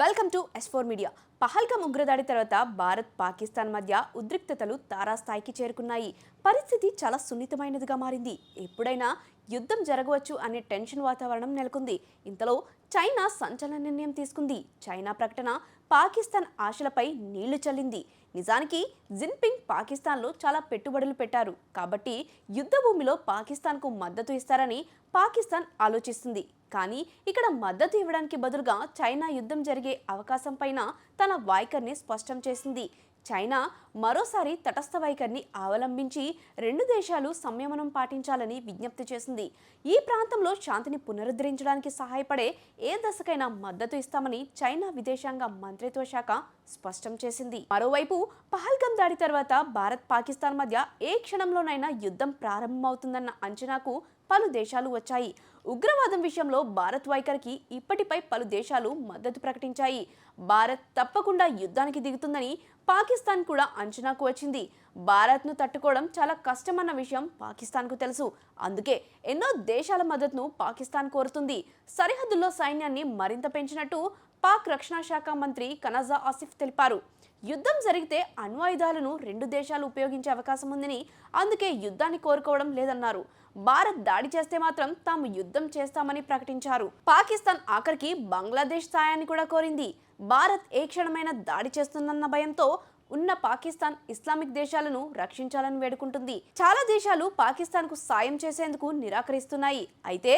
Welcome to S four media Pahalgam ఉగ్రదాడి తర్వాత భారత్ పాకిస్తాన్ మధ్య ఉద్రిక్తతలు తారాస్థాయికి చేరుకున్నాయి. పరిస్థితి చాలా సున్నితమైనదిగా మారింది. ఎప్పుడైనా యుద్ధం జరగవచ్చు అనే టెన్షన్ వాతావరణం నెలకొంది. ఇంతలో చైనా సంచలన నిర్ణయం తీసుకుంది. చైనా ప్రకటన పాకిస్తాన్ ఆశలపై నీళ్ళు చల్లింది. నిజానికి జిన్పింగ్ పాకిస్తాన్లో చాలా పెట్టుబడులు పెట్టారు. కాబట్టి యుద్ధ భూమిలో పాకిస్తాన్కు మద్దతు ఇస్తారని పాకిస్తాన్ ఆలోచిస్తుంది. కానీ ఇక్కడ మద్దతు ఇవ్వడానికి బదులుగా చైనా యుద్ధం జరిగే అవకాశం పైన తన వైఖరిని స్పష్టం చేసింది. చైనా మరోసారి తటస్థ వైఖరిని అవలంబించి రెండు దేశాలు సంయమనం పాటించాలని విజ్ఞప్తి చేసింది. ఈ ప్రాంతంలో శాంతిని పునరుద్ధరించడానికి సహాయపడే ఏ దశకైనా మద్దతు ఇస్తామని చైనా విదేశాంగ మంత్రిత్వ శాఖ స్పష్టం చేసింది. మరోవైపు పహల్గం దాడి తర్వాత భారత్ పాకిస్తాన్ మధ్య ఏ క్షణంలోనైనా యుద్ధం ప్రారంభమవుతుందన్న అంచనాకు పలు దేశాలు వచ్చాయి. ఉగ్రవాదం విషయంలో భారత్ వైఖరికి ఇప్పటిపై పలు దేశాలు మద్దతు ప్రకటించాయి. భారత్ తప్పకుండా యుద్ధానికి దిగుతుందని పాకిస్తాన్ కూడా అంచనాకు వచ్చింది. భారత్ను తట్టుకోవడం చాలా కష్టమన్న విషయం పాకిస్తాన్కు తెలుసు. అందుకే ఎన్నో దేశాల మద్దతును పాకిస్తాన్ కోరుతుంది. సరిహద్దుల్లో సైన్యాన్ని మరింత పెంచినట్టు పాక్ రక్షణ శాఖ మంత్రి కనజా ఆసిఫ్ తెలిపారు. యుద్ధం జరిగితే అణ్వాయుధాలను రెండు దేశాలు ఉపయోగించే అవకాశం ఉందని అందుకే యుద్ధాన్ని కోరుకోవడం లేదన్నారు. భారత్ దాడి చేస్తే మాత్రం తాము యుద్ధం చేస్తామని ప్రకటించారు. పాకిస్తాన్ ఆఖరికి బంగ్లాదేశ్ సాయాన్ని కూడా కోరింది. భారత్ ఏ క్షణమైన దాడి చేస్తుందన్న భయంతో ఉన్న పాకిస్తాన్ ఇస్లామిక్ దేశాలను రక్షించాలని వేడుకుంటుంది. చాలా దేశాలు పాకిస్తాన్కు సాయం చేసేందుకు నిరాకరిస్తున్నాయి. అయితే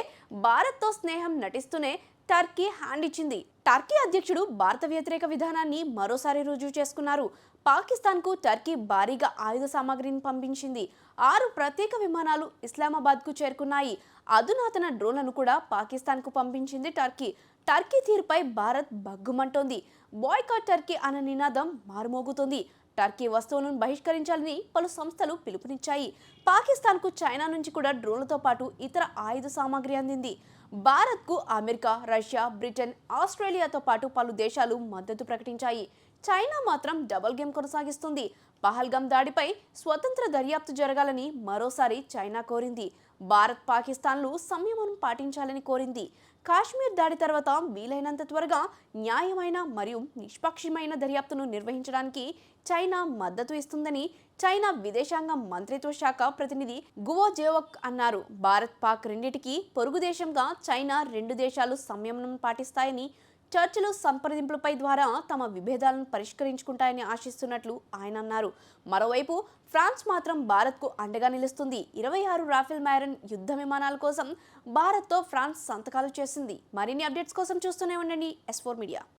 భారత్తో స్నేహం నటిస్తూనే టర్కీ హ్యాండ్ ఇచ్చింది. టర్కీ అధ్యక్షుడు భారత వ్యతిరేక విధానాన్ని మరోసారి రుజువు చేసుకున్నారు. పాకిస్తాన్కు టర్కీ భారీగా ఆయుధ సామాగ్రిని పంపించింది. ఆరు ప్రత్యేక విమానాలు ఇస్లామాబాద్కు చేరుకున్నాయి. అధునాతన డ్రోన్లను కూడా పాకిస్తాన్కు పంపించింది టర్కీ. టర్కీ తీరుపై భారత్ బగ్గుమంటోంది బాయ్కాట్ టర్కీ అన్న నినాదం మారుమోగుతోంది. టర్కీ వస్తువులను బహిష్కరించాలని పలు సంస్థలు పిలుపునిచ్చాయి. పాకిస్తాన్కు చైనా నుంచి కూడా డ్రోన్లతో పాటు ఇతర ఆయుధ సామాగ్రి అందింది. భారత్కు అమెరికా రష్యా బ్రిటన్ ఆస్ట్రేలియాతో పాటు పలు దేశాలు మద్దతు ప్రకటించాయి. చైనా మాత్రం డబుల్ గేమ్ కొనసాగిస్తుంది. పహల్గం దాడిపై స్వతంత్ర దర్యాప్తు జరగాలని మరోసారి చైనా కోరింది. భారత్ పాకిస్తాన్లు సంయమనం పాటించాలని కోరింది. కాశ్మీర్ దాడి తర్వాత వీలైనంత త్వరగా న్యాయమైన మరియు నిష్పక్షమైన దర్యాప్తును నిర్వహించడానికి చైనా మద్దతు ఇస్తుందని చైనా విదేశాంగ మంత్రిత్వ శాఖ ప్రతినిధి గువో జేవక్ అన్నారు. భారత్ పాక్ రెండింటికి పొరుగు దేశంగా చైనా రెండు దేశాలు సంయమనం పాటిస్తాయని చర్చలు సంప్రదింపులపై ద్వారా తమ విభేదాలను పరిష్కరించుకుంటాయని ఆశిస్తున్నట్లు ఆయన అన్నారు. మరోవైపు ఫ్రాన్స్ మాత్రం భారత్కు అండగా నిలుస్తుంది. ఇరవై ఆరు రాఫెల్ మ్యారన్ యుద్ధ విమానాల కోసం భారత్తో ఫ్రాన్స్ సంతకాలు చేసింది. మరిన్ని అప్డేట్స్ కోసం చూస్తూనే ఉండండి. Yes four media